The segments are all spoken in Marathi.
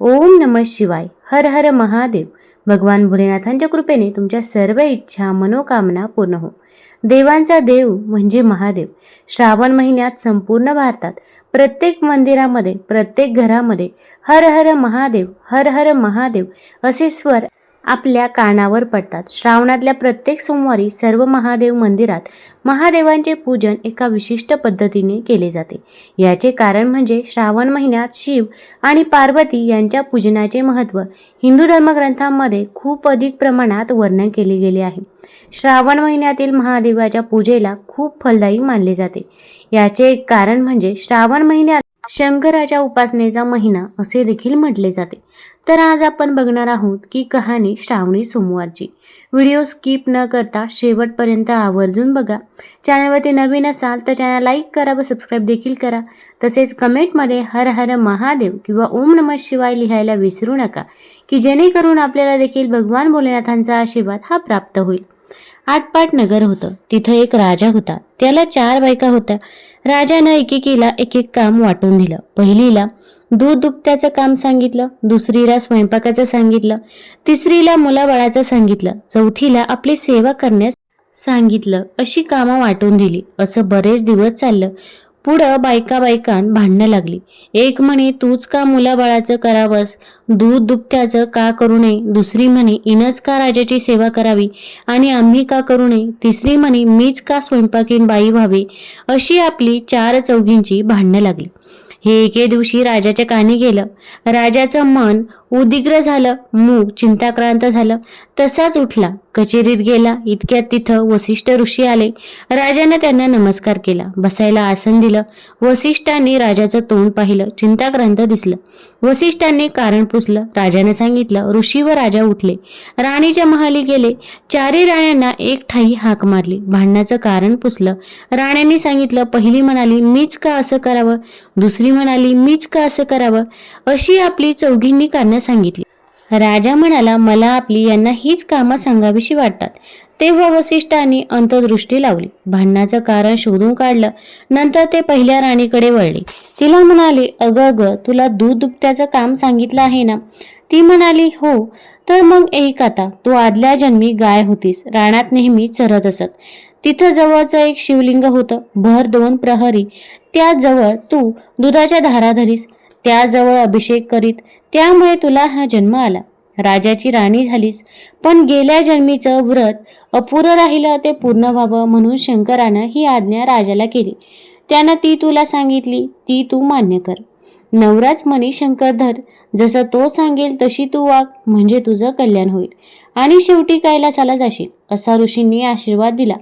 ओम नम शिवाय. हर हर महादेव. भगवान भोलेनाथांच्या कृपेने तुमच्या सर्व इच्छा मनोकामना पूर्ण हो. देवांचा देव म्हणजे महादेव. श्रावण महिन्यात संपूर्ण भारतात प्रत्येक मंदिरामध्ये प्रत्येक घरामध्ये हर हर महादेव हर हर महादेव असे स्वर आपल्या कानावर पडतात. श्रावणातल्या प्रत्येक सोमवारी सर्व महादेव मंदिरात महादेवांचे पूजन एका विशिष्ट पद्धतीने केले जाते. याचे कारण म्हणजे श्रावण महिन्यात शिव आणि पार्वती यांच्या पूजनाचे महत्त्व हिंदू धर्मग्रंथांमध्ये खूप अधिक प्रमाणात वर्णन केले गेले आहे. श्रावण महिन्यातील महादेवाच्या पूजेला खूप फलदायी मानले जाते. याचे एक कारण म्हणजे श्रावण महिन्यात शंकराच्या उपासनेचा महिना असे देखील म्हटले जाते. तर आज आपण बघणार आहोत की कहाणी श्रावणी सोमवारची. व्हिडिओ स्किप न करता शेवटपर्यंत आवर्जून बघा. चॅनलवरती नवीन असाल तर चॅनल लाईक करा व सबस्क्राईब देखील करा. तसेच कमेंटमध्ये हर हर महादेव किंवा ओम नमः शिवाय लिहायला विसरू नका की जेणेकरून आपल्याला देखील भगवान भोलेनाथांचा आशीर्वाद हा प्राप्त होईल. आटपाट नगर होतं. तिथं एक राजा होता. त्याला चार बायका होत्या. राजानं एकेकीला एक एक काम वाटून दिलं. पहिलीला दूध दुपट्याचं काम सांगितलं दुसरीला स्वयंपाकाचं सांगितलं तिसरीला मुलाबाळाचं सांगितलं चौथीला आपली सेवा करण्यास सांगितलं अशी कामं वाटून दिली. असं बरेच दिवस चाललं. पुढं बायका बायकान भांडणं लागली. एक म्हणे तूच का मुलाबाळाचं करावंस? दूध दुपट्याचं का करू नये? दुसरी म्हणे इनच का राजाची सेवा करावी? आणि आम्ही का करू नये? तिसरी म्हणे मीच का स्वयंपाकीन बाई व्हावी? अशी आपली चार चौघींची भांडणं लागली. हे एके दिवशी राजाच्या कानी गेलं. राजाचं मन उदिग्र झालं मूग चिंताक्रांत झालं. तसाच उठला कचेरीत गेला इतक्यात तिथं वसिष्ठ ऋषी आले. राजानं त्यांना नमस्कार केला बसायला आसन दिलं. वसिष्ठांनी राजाचं तोंड पाहिलं चिंताक्रांत दिसलं. वसिष्ठांनी कारण पुसलं राजाने सांगितलं ऋषी व राजा उठले. राणीच्या महाली गेले. चारी राण्यांना एक ठाई हाक मारली भांडणाचं कारण पुसलं. राण्यांनी सांगितलं पहिली म्हणाली मीच का असं करावं? दुसरी म्हणाली मीच का असं करावं? अशी आपली चौघींनी कारणं सांगितली. राजा म्हणाला मला आपली यांना हीच कामं सांगावीशी वाटतात. तेव्हा वसिष्ठांनी अंतदृष्टी लावली. भांडणाचं कारण शोधून काढलं. नंतर ते पहिल्या राणीकडे वळले. तिला म्हणाले अगं अगं तुला दूध दुभत्याचं काम सांगितलं आहे ना? ती म्हणाली हो. तर मग एक आता. तू आदल्या जन्मी गाय होतीस. रानात नेहमी चरत असत. तिथं जवळचं एक शिवलिंग होतं. भर दोन प्रहरी. त्याजवळ तू दुधाच्या धारा धरीस त्याजवळ अभिषेक करीत त्यामुळे तुला हा जन्म आला. राजाची राणी झालीस पण गेल्या जन्मीचं व्रत अपुरं राहिलं ते पूर्ण व्हावं म्हणून शंकरानं ही आज्ञा राजाला केली. त्यानं ती तुला सांगितली ती तू मान्य कर. नवराच मनी शंकरधर जसं तो सांगेल तशी तू वाग म्हणजे तुझं कल्याण होईल. आणि शेवटी कैलासाला जाशील असा ऋषींनी आशीर्वाद दिला.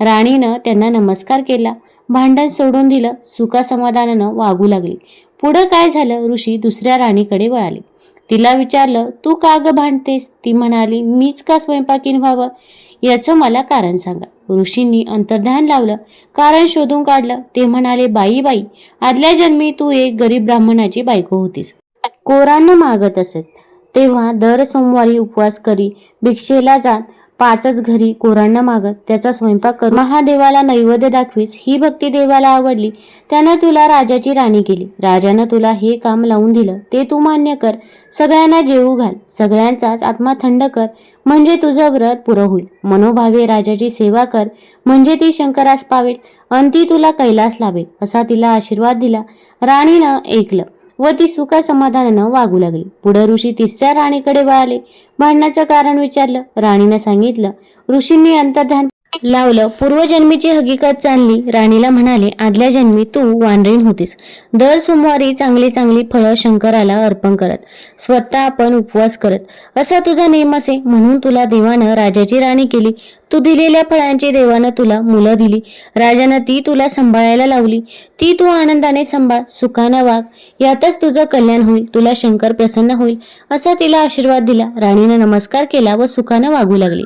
राणीनं त्यांना नमस्कार केला. भांडण सोडून दिलं सुखासमाधानानं वागू लागली. पुढं काय झालं? ऋषी दुसऱ्या राणीकडे वळाले. तिला विचारलं तू का ग भांडतेस? ती म्हणाली मीच का स्वयंपाकीन व्हावं? याचं मला कारण सांगा. ऋषींनी अंतर्ध्यान लावलं. कारण शोधून काढलं. ते म्हणाले बाई बाई आदल्या जन्मी तू एक गरीब ब्राह्मणाची बायको होतीस. कोरांना मागत असत. तेव्हा दर सोमवारी उपवास करी भिक्षेला जात पाचच घरी कोरांना मागत त्याचा स्वयंपाक कर महादेवाला नैवेद्य दाखवीस ही भक्ती देवाला आवडली. त्यानं तुला राजाची राणी केली. राजानं तुला हे काम लावून दिलं. ते तू मान्य कर. सगळ्यांना जेवू घाल. सगळ्यांचाच आत्मा थंड कर. म्हणजे तुझं व्रत पुरं होईल. मनोभावे राजाची सेवा कर. म्हणजे ती शंकरास पावेल. आणि ती तुला कैलास लावेल असा तिला आशीर्वाद दिला. राणीनं ऐकलं. व ती सुखा समाधानानं वागू लागली. पुढे ऋषी तिसऱ्या राणीकडे वळाले. भांडणाचं कारण विचारलं. राणीनं सांगितलं ऋषींनी अंतर्ध्यान लावलं. पूर्वजन्मीची हकीकत चालली. राणीला म्हणाले आदल्या जन्मी तू वानरीन होतीस. दर सोमवारी चांगली चांगली फळं शंकराला अर्पण करत. स्वतः आपण उपवास करत. असा तुझा नेम असे. म्हणून तुला देवानं राजाची राणी केली. तू दिलेल्या फळांची देवानं तुला मुलं दिली. राजानं ती तुला सांभाळायला लावली. ती तू आनंदाने सांभाळ. सुखानं वाग. यातच तुझं कल्याण होईल. तुला शंकर प्रसन्न होईल. असा तिला आशीर्वाद दिला. राणीनं नमस्कार केला व सुखानं वागू लागली.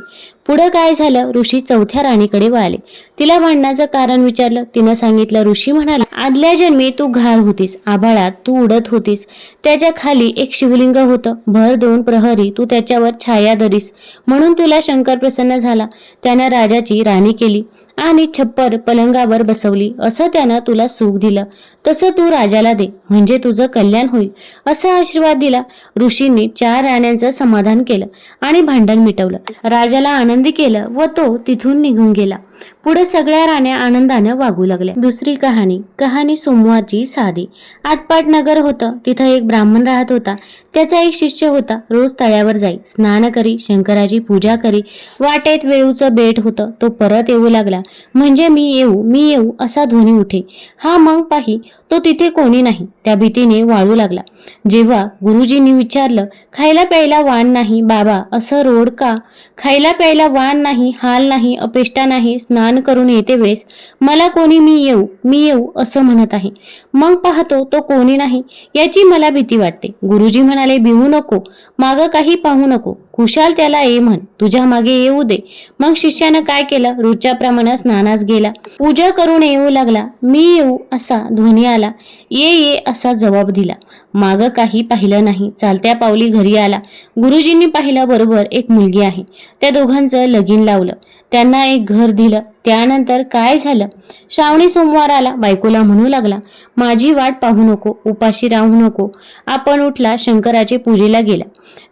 पुढं काय झालं? ऋषी चौथ्या राणीकडे वळाले. तिला भांडण्याचं कारण विचारलं. तिनं सांगितलं ऋषी म्हणाला आदल्या जन्मी तू घार होतीस. आभाळात तू उडत होतीस. त्याच्याखाली एक शिवलिंग होतं. भर दोन प्रहरी तू त्याच्यावर छाया धरीस. म्हणून तुला शंकर प्रसन्न झाला. त्यानं राजाची राणी केली. आणि छप्पर पलंगावर बसवली. असं त्यानं तुला सुख दिलं. तसं तू राजाला दे. म्हणजे तुझं कल्याण होईल. असा आशीर्वाद दिला. ऋषींनी चार राण्यांचं समाधान केलं आणि भांडण मिटवलं. राजाला आनंदी केलं व तो तिथून निघून गेला. पुढे सगळ्या राण्या आनंदानं वागू लागल्या. दुसरी कहाणी. कहाणी सोमवारची साधी. आटपाट नगर होतं. तिथं एक ब्राह्मण राहत होता. त्याचा एक शिष्य होता. रोज तळ्यावर जाई. स्नान करी शंकराची पूजा करी. वाटेत वेळूचं बेट होतं. तो परत येऊ लागला. म्हणजे मी येऊ मी येऊ असा ध्वनी उठे. हा मग पाही तो तिथे कोणी नाही. त्या भीतीने वाळू लागला. जेव्हा गुरुजींनी विचारलं खायला प्यायला वाण नाही बाबा असं रोड का? खायला प्यायला वाण नाही हाल नाही अपेष्टा नाही स्नान करून येते वेळेस मला कोणी मी येऊ मी येऊ असं म्हणत आहे. मग पाहतो तो कोणी नाही याची मला भीती वाटते. गुरुजी म्हणाले भिवू नको मागं काही पाहू नको. खुशाल त्याला ये म्हण तुझ्या मागे येऊ दे. मग शिष्यानं काय केलं? रोजच्याप्रमाणे स्नानास गेला. पूजा करून येऊ लागला. मी येऊ असा ध्वनी आला. ये ये असा जबाब दिला. मागं काही पाहिलं नाही. चालत्या पावली घरी आला. गुरुजींनी पाहिल्याबरोबर बरोबर एक मुलगी आहे. त्या दोघांचं लगीन लावलं. त्यांना एक घर दिलं. त्यानंतर काय झालं? श्रावणी सोमवार आला बायकोला म्हणू लागला माझी वाट पाहू नको उपाशी राहू नको. आपण उठला शंकराचे पूजेला गेला.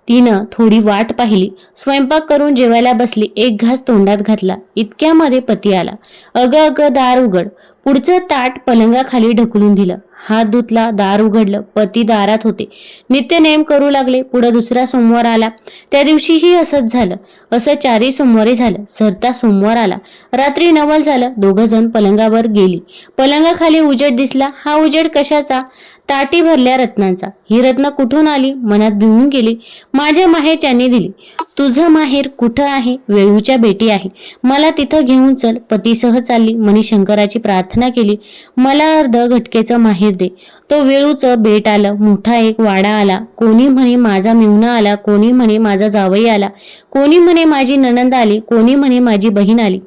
तिनं थोडी वाट पाहिली स्वयंपाक करून जेवायला बसली एक घास तोंडात घातला. इतक्यामध्ये पती आला. अगं अगं दार उघड. पुढचं ताट पलंगाखाली ढकलून दिलं. हात धुतला दार उघडलं पती दारात होते. नित्य नेम करू लागले पुढे दुसरा सोमवार आला. त्या दिवशीही असंच झालं. असं चारही सोमवारी झालं. सरता सोमवार आला. रात्री नवल झालं. दोघं जण पलंगावर गेली. पलंगाखाली उजेड दिसला. हा उजेड कशाचा? ताटी भरल्या रत्नांचा. ही रत्न कुठून आली? मनात भिवून गेली. माझ्या माहेरच्याने दिली. तुझं माहेर कुठं आहे? वेळूच्या बेटी आहे. मला तिथं घेऊन चल. पतीसह चालली. मनी शंकराची प्रार्थना केली. मला अर्ध घटकेचं माहेर दे. तो वेळूचं बेट आलं. मोठा एक वाडा आला. कोणी म्हणे माझा मिवणा आला. कोणी म्हणे माझा जावई आला. कोणी म्हणे माझी ननंद आली. कोणी म्हणे माझी बहीण आली.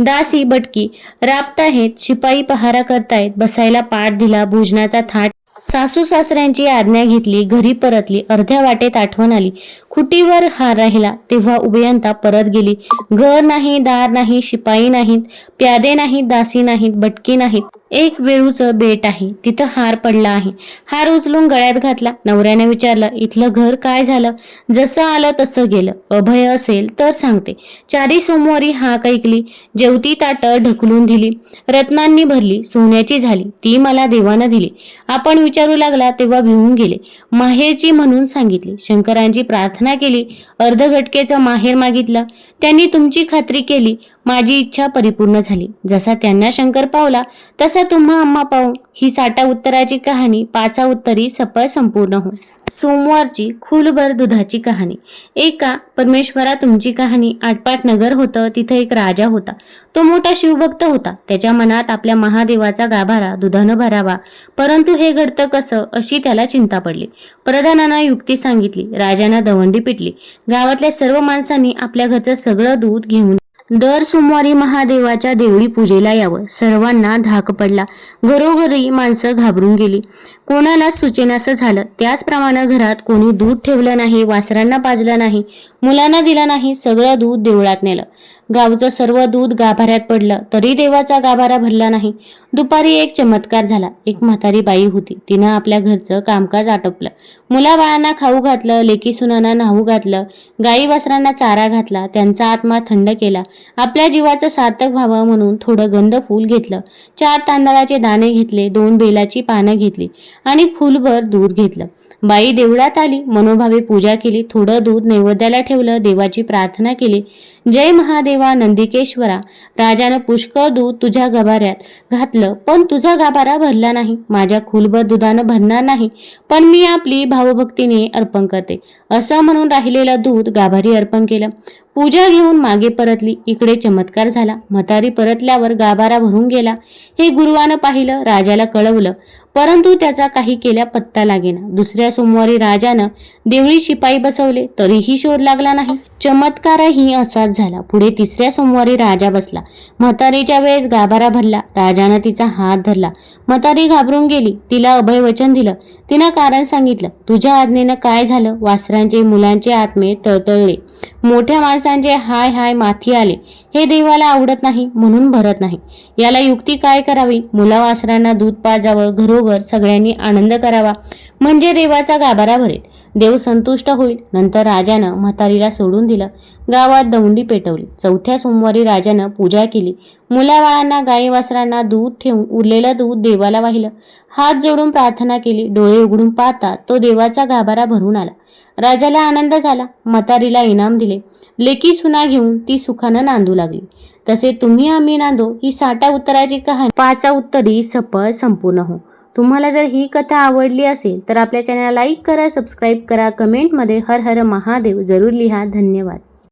दासी बटकी राबताहेत शिपाई पहारा करतायत बसायला पाठ दिला भोजनाचा थाट सासू सासऱ्यांची आज्ञा घेतली घरी परतली अर्ध्या वाटेत आठवण आली. खुटीवर हार राहिला तेव्हा उभयंता परत गेली. घर नाही दार नाही शिपाई नाहीत प्यादे नाहीत दासी नाहीत बटकी नाहीत. एक वेळूचं बेट आहे तिथं हार पडला आहे. हार उचलून गळ्यात घातला. नवऱ्याने विचारलं इथलं घर काय झालं? जसं आलं तसं गेलं. अभय असेल तर सांगते. चारी सोमवारी हाक ऐकली. जेवती ताटं ढकलून दिली. रत्नांनी भरली. सोन्याची झाली. ती मला देवानं दिली. आपण विचारू लागला तेव्हा भिवून गेले. माहेरची म्हणून सांगितली. शंकरांची प्रार्थना केली. अर्धघटकेचं माहेर मागितलं. त्यांनी तुमची खात्री केली. माझी इच्छा परिपूर्ण झाली. जसा त्यांना शंकर पावला तसा तुम्हा अम्मा पाहू ही साठा उत्तराची कहाणी पाचा उत्तरी सफळ संपूर्ण हो सोमवारची खुलभर दुधाची कहाणी. एका परमेश्वरा तुमची कहाणी आटपाट नगर होतं तिथं एक राजा होता. तो मोठा शिवभक्त होता. त्याच्या मनात आपल्या महादेवाचा गाभारा दुधानं भरावा. परंतु हे घडतं कसं अशी त्याला चिंता पडली. प्रधानांना युक्ती सांगितली. राजानं दवंडी पिटली. गावातल्या सर्व माणसांनी आपल्या घरचं सगळं दूध घेऊन दर सोमवारी महादेवाच्या देवळी पूजेला यावं. सर्वांना धाक पडला. घरोघरी माणसं घाबरून गेली. कोणालाच सुचेनासं झालं त्याचप्रमाणे घरात कोणी दूध ठेवलं नाही वासरांना पाजलं नाही मुलांना दिलं नाही सगळं दूध देवळात नेलं. गावचं सर्व दूध गाभाऱ्यात पडलं तरी देवाचा गाभारा भरला नाही. दुपारी एक चमत्कार झाला. एक म्हातारी बाई होती. तिनं आपल्या घरचं कामकाज आटोपलं. मुलाबाळांना खाऊ घातलं लेकी सुनांना न्हाऊ घातलं गाई वासरांना चारा घातला त्यांचा आत्मा थंड केला. आपल्या जीवाचं सार्थक व्हावं म्हणून थोडं गंध फूल घेतलं. चार तांदळाचे दाणे घेतले दोन बेलाची पानं घेतली. आणि फुलभर दूध घेतलं. बाई देवळात आली मनोभावे पूजा केली थोडं दूध नैवेद्याला ठेवलं देवाची प्रार्थना केली. जय महादेवा नंदिकेश्वरा राजानं पुष्कळ दूध तुझ्या गभाऱ्यात घातलं पण तुझा गाभारा भरला नाही माझ्या खुलभर दुधानं भरणार नाही पण मी आपली भावभक्तीने अर्पण करते. असं म्हणून राहिलेलं दूध गाभारी अर्पण केलं. पूजा घेऊन मागे परतली इकडे चमत्कार झाला. म्हातारी परतल्यावर गाभारा भरून गेला. हे गुरुवानं पाहिलं राजाला कळवलं परंतु त्याचा काही केल्या पत्ता लागेना. दुसऱ्या सोमवारी राजानं देवळी शिपाई बसवले तरीही शोध लागला नाही. चमत्कारही असाच झाला. पुढे तिसऱ्या सोमवारी राजा बसला. म्हातारीच्या वेळेस गाभारा भरला. राजानं तिचा हात धरला. म्हातारी घाबरून गेली. तिला अभय वचन दिलं. तिनं कारण सांगितलं. तुझ्या आज्ञेनं काय झालं? वासरांचे मुलांचे आत्मे तळतळले. मोठ्या माणसांचे हाय हाय माथी आले. हे देवाला आवडत नाही म्हणून भरत नाही. याला युक्ती काय करावी? मुला वासरांना दूध पाजावं घरोघर सगळ्यांनी आनंद करावा. म्हणजे देवाचा गाभारा भरेल. देव संतुष्ट होईल. नंतर राजानं म्हातारीला सोडून दिलं. गावात दौंडी पेटवली. चौथ्या सोमवारी राजानं पूजा केली. मुलाबाळांना गाई वासरांना दूध ठेवून उरलेलं दूध देवाला वाहिलं. हात जोडून प्रार्थना केली. डोळे उघडून पाहता तो देवाचा गाभारा भरून आला. राजाला आनंद झाला. म्हातारीला इनाम दिले. लेकी सुना घेऊन ती सुखानं नांदू लागली. तसे तुम्ही आम्ही नांदो. ही साठा उत्तराची कहाणी. पाचा उत्तरी सफळ संपूर्ण हो. तुम्हाला जर ही कथा आवडली असेल तर आपल्या चॅनलला लाईक करा सबस्क्राईब करा कमेंटमध्ये हर हर महादेव जरूर लिहा. धन्यवाद.